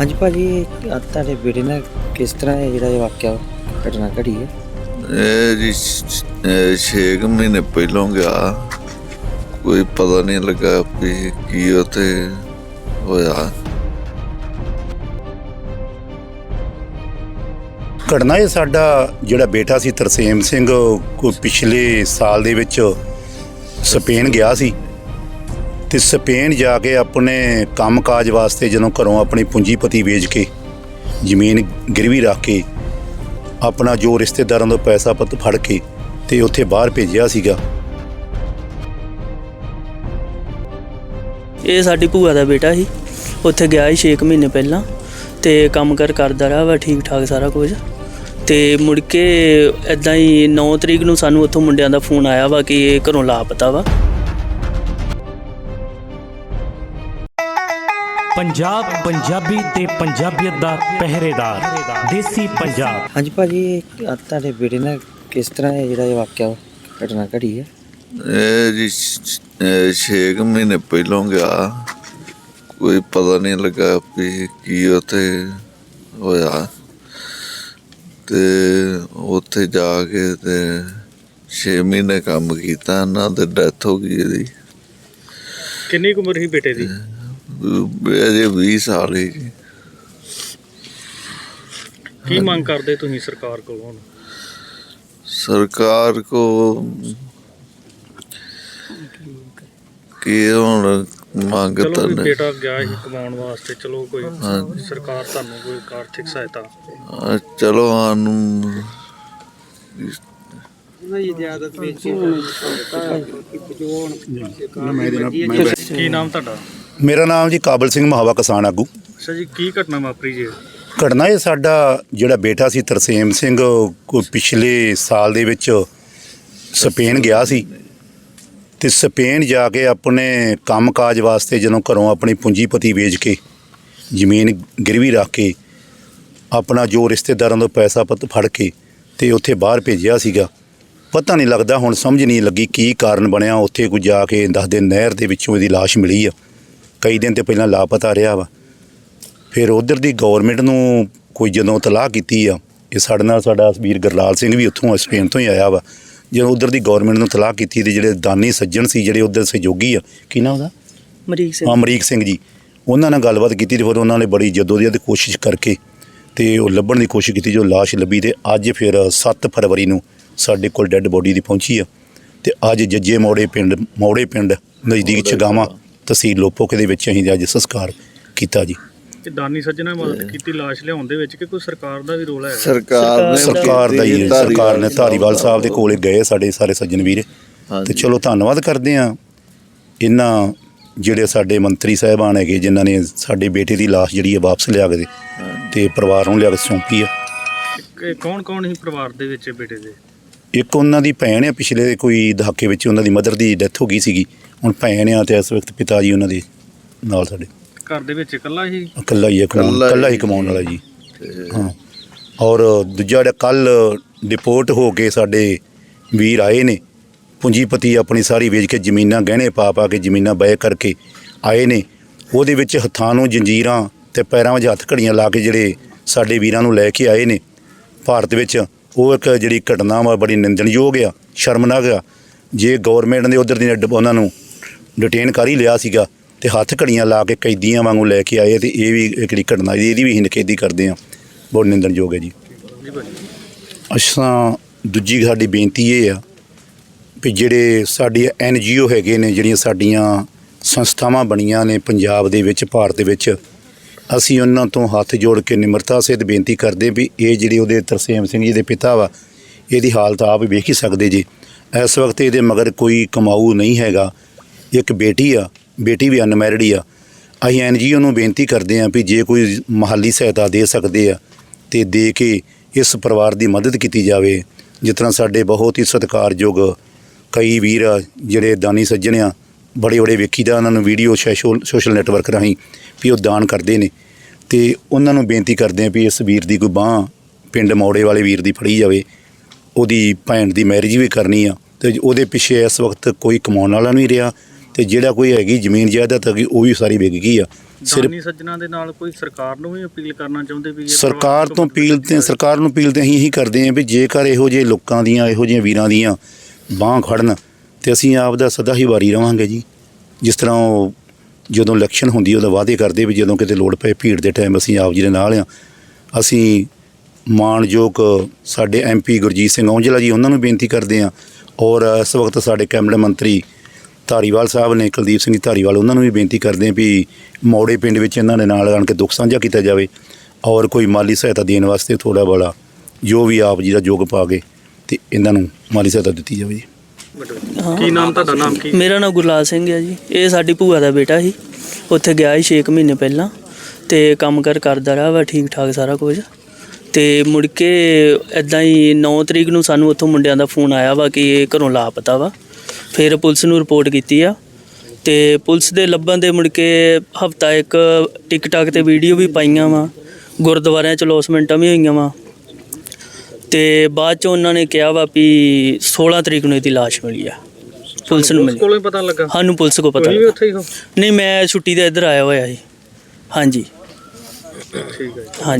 ਹਾਂਜੀ ਭਾਜੀ ਇਹ ਤੁਹਾਡੇ ਬੇਟੇ ਨਾਲ ਕਿਸ ਤਰ੍ਹਾਂ ਇਹ ਜਿਹੜਾ ਇਹ ਵਾਕਿਆ ਘਟਨਾ ਘੜੀ ਹੈ? ਇਹ ਜੀ 6 ਮਹੀਨੇ ਪਹਿਲੋਂ ਗਿਆ। ਕੋਈ ਪਤਾ ਨਹੀਂ ਲੱਗਾ ਵੀ ਕੀ ਉਥੇ ਹੋਇਆ। ਘਟਨਾ ਇਹ ਸਾਡਾ ਜਿਹੜਾ ਬੇਟਾ ਸੀ ਤਰਸੇਮ ਸਿੰਘ ਕੋਈ ਪਿਛਲੇ ਸਾਲ ਦੇ ਵਿੱਚ ਸਪੇਨ ਗਿਆ ਸੀ। ਤੇ ਸਪੇਨ ਜਾ ਕੇ ਆਪਣੇ ਕੰਮਕਾਜ ਵਾਸਤੇ ਜਦੋਂ ਘਰੋਂ ਆਪਣੀ ਪੂੰਜੀਪਤੀ ਵੇਚ ਕੇ, ਜ਼ਮੀਨ ਗਿਰਵੀ ਰੱਖ ਕੇ, ਆਪਣਾ ਜੋ ਰਿਸ਼ਤੇਦਾਰਾਂ ਤੋਂ ਪੈਸਾ ਪੱਤ ਫੜ ਕੇ ਤੇ ਉੱਥੇ ਬਾਹਰ ਭੇਜਿਆ ਸੀਗਾ। ਇਹ ਸਾਡੀ ਭੂਆ ਦਾ ਬੇਟਾ ਸੀ। ਉੱਥੇ ਗਿਆ ਸੀ 6 ਮਹੀਨੇ ਪਹਿਲਾਂ ਤੇ ਕੰਮ ਕਰ ਕਰਦਾ ਰਿਹਾ ਵਾ ਠੀਕ ਠਾਕ ਸਾਰਾ ਕੁਝ। ਤੇ ਮੁੜ ਕੇ ਇਦਾਂ ਹੀ 9 ਤਰੀਕ ਨੂੰ ਸਾਨੂੰ ਉੱਥੋਂ ਮੁੰਡਿਆਂ ਦਾ ਫੋਨ ਆਇਆ ਵਾ ਕਿ ਇਹ ਘਰੋਂ ਲਾਪਤਾ ਵਾ। ਪੰਜਾਬ ਪੰਜਾਬੀ ਤੇ ਪੰਜਾਬੀਅਤ ਦਾ ਪਹਿਰੇਦਾਰ ਦੇਸੀ ਪੰਜਾਬ। ਹਾਂਜੀ ਭਾਜੀ ਇਹ ਆਹ ਤੁਹਾਡੇ ਬੇਟੇ ਨਾਲ ਕਿਸ ਤਰ੍ਹਾਂ ਇਹ ਜਿਹੜਾ ਇਹ ਵਾਕਿਆ ਘਟਨਾ ਘੜੀ ਹੈ? ਇਹ ਜੀ 6 ਮਹੀਨੇ ਪਹਿਲੋਂ ਗਿਆ। ਕੋਈ ਪਤਾ ਨਹੀਂ ਲੱਗਾ ਵੀ ਕੀ ਉਥੇ ਹੋਇਆ। ਤੇ ਉੱਥੇ ਜਾ ਕੇ ਤੇ 6 ਮਹੀਨੇ ਕੰਮ ਕੀਤਾ ਨਾ ਤੇ ਡੈਥ ਹੋ ਗਈ ਇਹਦੀ। ਕਿੰਨੀ ਕੁ ਉਮਰ ਸੀ ਬੇਟੇ ਦੀ? ਅਜੇ 20 ਸਾਲ ਹੀ। ਜੀ ਕੀ ਮੰਗ ਕਰਦੇ ਤੁਸੀਂ ਸਰਕਾਰ ਕੋਲੋਂ ਹੁਣ? ਸਰਕਾਰ ਕੋ ਕੀ ਹੁਣ ਮੰਗ ਚਲੋ ਤਾਂ ਵੀ ਨਹੀਂ। ਬੇਟਾ ਗਿਆ ਸੀ ਕਮਾਉਣ ਵਾਸਤੇ ਚਲੋ ਕੋਈ ਹਾਂਜੀ। ਸਰਕਾਰ ਤੁਹਾਨੂੰ ਕੋਈ ਆਰਥਿਕ ਸਹਾਇਤਾ। ਆ, ਚਲੋ ਸਾਨੂੰ ਕੀ ਨਾਮ ਤੁਹਾਡਾ? ਮੇਰਾ ਨਾਮ ਜੀ ਕਾਬਲ ਸਿੰਘ ਮਹਾਵਾ ਕਿਸਾਨ ਆਗੂ। ਅੱਛਾ ਜੀ ਕੀ ਘਟਨਾ ਵਾਪਰੀ ਜੀ? ਘਟਨਾ ਇਹ ਸਾਡਾ ਜਿਹੜਾ ਬੇਟਾ ਸੀ ਤਰਸੇਮ ਸਿੰਘ ਕੋਈ ਪਿਛਲੇ ਸਾਲ ਦੇ ਵਿੱਚ ਸਪੇਨ ਗਿਆ ਸੀ। ਤੇ ਸਪੇਨ ਜਾ ਕੇ ਆਪਣੇ ਕੰਮਕਾਜ ਵਾਸਤੇ ਜਦੋਂ ਘਰੋਂ ਆਪਣੀ ਪੂੰਜੀਪਤੀ ਵੇਚ ਕੇ ਜ਼ਮੀਨ ਗਿਰਵੀ ਰੱਖ ਕੇ ਆਪਣਾ ਜੋ ਰਿਸ਼ਤੇਦਾਰਾਂ ਤੋਂ ਪੈਸਾ ਪੱਤ ਫੜ ਕੇ ਤੇ ਉੱਥੇ ਬਾਹਰ ਭੇਜਿਆ ਸੀਗਾ। ਪਤਾ ਨਹੀਂ ਲੱਗਦਾ ਹੁਣ ਸਮਝ ਨਹੀਂ ਲੱਗੀ ਕੀ ਕਾਰਨ ਬਣਿਆ। ਉੱਥੇ ਕੋਈ ਜਾ ਕੇ ਦੱਸਦੇ ਨਹਿਰ ਦੇ ਵਿੱਚੋਂ ਇਹਦੀ ਲਾਸ਼ ਮਿਲੀ ਆ। ਕਈ ਦਿਨ ਤੇ ਪਹਿਲਾਂ ਲਾਪਤਾ ਰਿਹਾ ਵਾ। ਫਿਰ ਉਧਰ ਦੀ ਗਵਰਨਮੈਂਟ ਨੂੰ ਕੋਈ ਜਦੋਂ ਤਲਾਹ ਕੀਤੀ ਆ ਇਹ ਸਾਡੇ ਨਾਲ ਸਾਡਾ ਵੀਰ ਗਰਲਾਲ ਸਿੰਘ ਵੀ ਉੱਥੋਂ ਸਪੇਨ ਤੋਂ ਹੀ ਆਇਆ ਵਾ। ਜਦੋਂ ਉਧਰ ਦੀ ਗਵਰਨਮੈਂਟ ਨੂੰ ਤਲਾਹ ਕੀਤੀ ਤੇ ਜਿਹੜੇ ਦਾਨੀ ਸੱਜਣ ਸੀ ਜਿਹੜੇ ਉਧਰ ਸਹਿਯੋਗੀ ਆ ਕੀ ਨਾਮ ਉਹਦਾ? ਮਰੀਕ ਸਿੰਘ। ਅਮਰੀਕ ਸਿੰਘ ਜੀ। ਉਹਨਾਂ ਨਾਲ ਗੱਲਬਾਤ ਕੀਤੀ ਤੇ ਫਿਰ ਉਹਨਾਂ ਨੇ ਬੜੀ ਜਦੋਜਹਿਦ ਕੋਸ਼ਿਸ਼ ਕਰਕੇ ਤੇ ਉਹ ਲੱਭਣ ਦੀ ਕੋਸ਼ਿਸ਼ ਕੀਤੀ ਜੋ ਲਾਸ਼ ਲੱਭੀ ਤੇ ਅੱਜ ਫਿਰ 7 ਫਰਵਰੀ ਨੂੰ ਸਾਡੇ ਕੋਲ ਡੈੱਡ ਬੋਡੀ ਦੀ ਪਹੁੰਚੀ ਆ। ਤੇ ਅੱਜ ਜੱਜੇ ਮੋੜੇ ਪਿੰਡ ਮੋੜੇ ਪਿੰਡ ਨਜ਼ਦੀਕ ਚਗਾਵਾਂ ਤਹਿਸੀਲ ਲੋਪੋਕੇ ਦੇ ਵਿੱਚ ਅਸੀਂ ਅੱਜ ਸੰਸਕਾਰ ਕੀਤਾ ਜੀ। ਦਾਨੀ ਸੱਜਣਾ ਮਦਦ ਕੀਤੀ ਲਾਸ਼ ਲਿਆਉਣ ਦੇ ਵਿੱਚ ਕਿ ਕੋਈ ਸਰਕਾਰ ਦਾ ਵੀ ਰੋਲ ਹੈ ਸਰਕਾਰ ਨੇ ਸਰਕਾਰ ਦਾ ਹੀ ਹੈ, ਸਰਕਾਰ ਨੇ ਧਾਰੀਵਾਲ ਸਾਹਿਬ ਦੇ ਕੋਲੇ ਗਏ ਸਾਡੇ ਸਾਰੇ ਸੱਜਣ ਵੀਰ। ਤੇ। ਚਲੋ ਧੰਨਵਾਦ ਕਰਦੇ ਆ ਇਹਨਾਂ ਜਿਹੜੇ ਸਾਡੇ ਮੰਤਰੀ ਸਾਹਿਬਾਨ ਹੈਗੇ ਜਿਨ੍ਹਾਂ ਨੇ ਸਾਡੇ ਬੇਟੇ ਦੀ ਲਾਸ਼ ਜਿਹੜੀ ਹੈ ਵਾਪਸ ਲਿਆ ਕੇ ਦੇ ਤੇ ਪਰਿਵਾਰ ਨੂੰ ਲਿਆ ਕੇ ਸੌਂਪੀ ਆ ਕੌਣ ਕੌਣ ਸੀ ਪਰਿਵਾਰ ਦੇ ਵਿੱਚ ਬੇਟੇ ਦੇ? ਇੱਕ ਉਹਨਾਂ ਦੀ ਭੈਣ ਆ ਪਿਛਲੇ ਕੋਈ ਦਹਾਕੇ ਵਿੱਚ ਉਹਨਾਂ ਦੀ ਮਦਰ ਦੀ ਡੈਥ ਹੋ ਗਈ ਸੀਗੀ। ਹੁਣ ਭੈਣ ਆ ਤੇ ਇਸ ਵਕਤ ਪਿਤਾ ਜੀ ਉਹਨਾਂ ਦੇ ਨਾਲ ਸਾਡੇ। ਘਰ ਦੇ ਵਿੱਚ ਇਕੱਲਾ ਹੀ? ਇਕੱਲਾ ਹੀ ਹੈ ਕਮਾਉਣ ਇਕੱਲਾ ਹੀ ਹੀ ਕਮਾਉਣ ਵਾਲਾ ਜੀ। ਹਾਂ। ਔਰ ਦੂਜਾ ਜਿਹੜਾ ਕੱਲ ਡਿਪੋਰਟ ਹੋ ਕੇ ਸਾਡੇ ਵੀਰ ਆਏ ਨੇ ਪੂੰਜੀਪਤੀ ਆਪਣੀ ਸਾਰੀ ਵੇਚ ਕੇ ਜ਼ਮੀਨਾਂ ਗਹਿਣੇ ਪਾ ਪਾ ਕੇ ਜ਼ਮੀਨਾਂ ਬੈ ਕਰਕੇ ਆਏ ਨੇ। ਉਹਦੇ ਵਿੱਚ ਹੱਥਾਂ ਨੂੰ ਜੰਜੀਰਾਂ ਤੇ ਪੈਰਾਂ ਵਿੱਚ ਹੱਥ ਘੜੀਆਂ ਲਾ ਕੇ ਜਿਹੜੇ ਸਾਡੇ ਵੀਰਾਂ ਨੂੰ ਲੈ ਕੇ ਆਏ ਨੇ। ਭਾਰਤ ਵਿੱਚ ਉਹ ਇੱਕ ਜਿਹੜੀ ਘਟਨਾ ਵਾ ਬੜੀ ਨਿੰਦਣਯੋਗ ਆ, ਸ਼ਰਮਨਾਕ ਆ। ਜੇ ਗਵਰਨਮੈਂਟ ਨੇ ਉਧਰ ਦੀ ਡ- ਉਹਨਾਂ ਨੂੰ ਡਿਟੇਨ ਕਰ ਹੀ ਲਿਆ ਸੀਗਾ ਤੇ ਹੱਥ ਘੜੀਆਂ ਲਾ ਕੇ ਕੈਦੀਆਂ ਵਾਂਗੂ ਲੈ ਕੇ ਆਏ ਤੇ ਇਹ ਵੀ ਇੱਕ ਜਿਹੜੀ ਘਟਨਾ ਇਹਦੀ ਇਹਦੀ ਵੀ ਅਸੀਂ ਕਰਦੇ ਆ। ਬਹੁਤ ਨਿੰਦਣਯੋਗ ਹੈ ਜੀ ਜੀ। ਅਸਾਂ ਦੂਜੀ ਸਾਡੀ ਬੇਨਤੀ ਇਹ ਆ ਵੀ ਜਿਹੜੇ ਸਾਡੀ ਐਨ ਜੀ ਓ ਹੈਗੇ ਨੇ, ਜਿਹੜੀਆਂ ਸਾਡੀਆਂ ਸੰਸਥਾਵਾਂ ਬਣੀਆਂ ਨੇ ਪੰਜਾਬ ਦੇ ਵਿੱਚ, ਭਾਰਤ ਦੇ ਵਿੱਚ ਅਸੀਂ ਉਹਨਾਂ ਤੋਂ ਹੱਥ ਜੋੜ ਕੇ ਨਿਮਰਤਾ ਸਹਿਤ ਬੇਨਤੀ ਕਰਦੇ ਵੀ ਇਹ ਜਿਹੜੇ ਉਹਦੇ ਤਰਸੇਮ ਸਿੰਘ ਜੀ ਦੇ ਪਿਤਾ ਵਾ, ਇਹਦੀ ਹਾਲਤ ਆਪ ਵੇਖ ਹੀ ਸਕਦੇ ਜੀ। ਇਸ ਵਕਤ ਇਹਦੇ ਮਗਰ ਕੋਈ ਕਮਾਊ ਨਹੀਂ ਹੈਗਾ। ਇੱਕ ਬੇਟੀ ਆ, ਬੇਟੀ ਵੀ ਅਨਮੈਰਿਡ ਆ। ਅਸੀਂ ਐਨ ਜੀ ਓ ਨੂੰ ਬੇਨਤੀ ਕਰਦੇ ਹਾਂ ਵੀ ਜੇ ਕੋਈ ਮਾਲੀ ਸਹਾਇਤਾ ਦੇ ਸਕਦੇ ਆ ਤੇ ਦੇ ਕੇ ਇਸ ਪਰਿਵਾਰ ਦੀ ਮਦਦ ਕੀਤੀ ਜਾਵੇ, ਜਿਸ ਤਰ੍ਹਾਂ ਸਾਡੇ ਬਹੁਤ ਹੀ ਸਤਿਕਾਰਯੋਗ ਕਈ ਵੀਰ ਜਿਹੜੇ ਦਾਨੀ ਸੱਜਣ ਆ ਬੜੇ ਬੜੇ ਵੇਖੀਦਾ ਉਹਨਾਂ ਨੂੰ ਵੀਡੀਓ ਸੋਸ਼ਲ ਸੋਸ਼ਲ ਨੈਟਵਰਕ ਰਾਹੀਂ ਵੀ ਉਹ ਦਾਨ ਕਰਦੇ ਨੇ। ਤੇ ਉਹਨਾਂ ਨੂੰ ਬੇਨਤੀ ਕਰਦੇ ਆ ਵੀ ਇਸ ਵੀਰ ਦੀ ਕੋਈ ਬਾਹ ਪਿੰਡ ਮੌੜੇ ਵਾਲੇ ਵੀਰ ਦੀ ਫੜੀ ਜਾਵੇ। ਉਹਦੀ ਭੈਣ ਦੀ ਮੈਰਿਜ ਵੀ ਕਰਨੀ ਆ। ਤੇ ਉਹਦੇ ਪਿੱਛੇ ਇਸ ਵਕਤ ਕੋਈ ਕਮਾਉਣ ਵਾਲਾ ਨਹੀਂ ਰਿਹਾ। ਤੇ ਜਿਹੜਾ ਕੋਈ ਹੈਗੀ ਜ਼ਮੀਨ ਜਾਇਦਾਦ ਹੈਗੀ ਉਹ ਵੀ ਸਾਰੀ ਵਿਕ ਗਈ ਆ। ਸਿਰਫ ਦਾਨੀ ਸੱਜਣਾ ਦੇ ਨਾਲ ਕੋਈ ਸਰਕਾਰ ਨੂੰ ਵੀ ਅਪੀਲ ਕਰਨਾ ਚਾਹੁੰਦੇ ਵੀ ਸਰਕਾਰ ਤੋਂ ਅਪੀਲ ਤੇ ਸਰਕਾਰ ਨੂੰ ਅਪੀਲ ਤੇ ਅਸੀਂ ਇਹੀ ਕਰਦੇ ਹਾਂ ਵੀ ਜੇਕਰ ਇਹੋ ਜਿਹੇ ਲੋਕਾਂ ਦੀਆਂ ਇਹੋ ਜਿਹੇ ਵੀਰਾਂ ਦੀਆਂ ਬਾਹ ਖੜਨ ਤੇ ਅਸੀਂ ਆਪ ਦਾ ਸਦਾ ਹੀ ਵਾਰੀ ਰਵਾਂਗੇ ਜੀ। ਜਿਸ ਤਰ੍ਹਾਂ ਉਹ ਜਦੋਂ ਇਲੈਕਸ਼ਨ ਹੁੰਦੀ, ਉਹਦਾ ਵਾਅਦੇ ਕਰਦੇ ਵੀ ਜਦੋਂ ਕਿਤੇ ਲੋੜ ਪਏ ਭੀੜ ਦੇ ਟਾਈਮ ਅਸੀਂ ਆਪ ਜੀ ਦੇ ਨਾਲ ਆ। ਅਸੀਂ ਮਾਣਯੋਗ ਸਾਡੇ ਐਮਪੀ ਗੁਰਜੀਤ ਸਿੰਘ ਔਂਜਲਾ ਜੀ, ਉਹਨਾਂ ਨੂੰ ਬੇਨਤੀ ਕਰਦੇ ਆ। ਔਰ ਇਸ ਵਕਤ ਸਾਡੇ ਕੈਬਨਿਟ ਮੰਤਰੀ ਧਾਰੀਵਾਲ ਸਾਹਿਬ ਨੇ, ਕੁਲਦੀਪ ਸਿੰਘ ਧਾਰੀਵਾਲ, ਉਹਨਾਂ ਨੂੰ ਵੀ ਬੇਨਤੀ ਕਰਦੇ ਆ ਵੀ ਮੌੜੇ ਪਿੰਡ ਵਿੱਚ ਇਹਨਾਂ ਦੇ ਨਾਲ ਆਣ ਕੇ ਦੁੱਖ ਸਾਂਝਾ ਕੀਤਾ ਜਾਵੇ। ਔਰ ਕੋਈ ਮਾਲੀ ਸਹਾਇਤਾ ਦੇਣ ਵਾਸਤੇ ਥੋੜਾ ਬੜਾ ਜੋ ਵੀ ਆਪ ਜੀ ਦਾ ਯੋਗ ਪਾ ਕੇ ਤੇ ਇਹਨਾਂ ਨੂੰ ਮਾਲੀ ਸਹਾਇਤਾ ਦਿੱਤੀ ਜਾਵੇ ਜੀ। ਕੀ ਨਾਮ ਤੁਹਾਡਾ ਨਾਮ ਕੀ? ਮੇਰਾ ਨਾਮ ਗੁਰਲਾਲ ਸਿੰਘ ਹੈ ਜੀ। ਇਹ ਸਾਡੀ ਭੂਆ ਦਾ ਬੇਟਾ ਸੀ। ਉੱਥੇ ਗਿਆ ਸੀ 6 ਮਹੀਨੇ ਪਹਿਲਾਂ ਤੇ ਕੰਮ ਕਰ ਕਰਦਾ ਰਿਹਾ ਵਾ ਠੀਕ ਠਾਕ ਸਾਰਾ ਕੁਝ। ਤੇ ਮੁੜ ਕੇ ਐਦਾਂ ਹੀ 9 ਤਰੀਕ ਨੂੰ ਸਾਨੂੰ ਉੱਥੋਂ ਮੁੰਡਿਆਂ ਦਾ ਫੋਨ ਆਇਆ ਵਾ ਕਿ ਇਹ ਘਰੋਂ ਲਾਪਤਾ ਵਾ। ਫਿਰ ਪੁਲਿਸ ਨੂੰ ਰਿਪੋਰਟ ਕੀਤੀ ਆ। ਤੇ ਪੁਲਿਸ ਦੇ ਲੱਭਣ ਦੇ ਮੁੜ ਕੇ ਹਫਤਾ ਇੱਕ ਟਿਕਟਾਕ ਤੇ ਵੀਡੀਓ ਵੀ ਪਾਈਆਂ ਵਾ। ਗੁਰਦੁਆਰਿਆਂ ਚ ਲੌਸਮੈਂਟਾਂ ਵੀ ਹੋਈਆਂ ਵਾ। ਤੇ ਬਾਅਦ ਚ ਉਹਨਾਂ ਨੇ ਕਿਹਾ ਵਾ ਵੀ 16 ਤਰੀਕ ਨੂੰ ਇਹਦੀ ਲਾਸ਼ ਮਿਲੀ ਆ। ਪੁਲਿਸ ਨੂੰ ਮਿਲੀ। ਕੋਲੋਂ ਹੀ ਪਤਾ ਲੱਗਾ? ਸਾਨੂੰ ਪੁਲਿਸ ਕੋ ਪਤਾ ਤੁਸੀਂ ਵੀ ਲੱਗਾ। ਉੱਥੇ ਹੀ ਹੋ? ਨਹੀਂ ਮੈਂ ਛੁੱਟੀ ਤੇ ਇੱਧਰ ਆਇਆ ਹੋਇਆ ਸੀ। ਹਾਂਜੀ। ਠੀਕ ਹੈ ਜੀ। ਹਾਂਜੀ।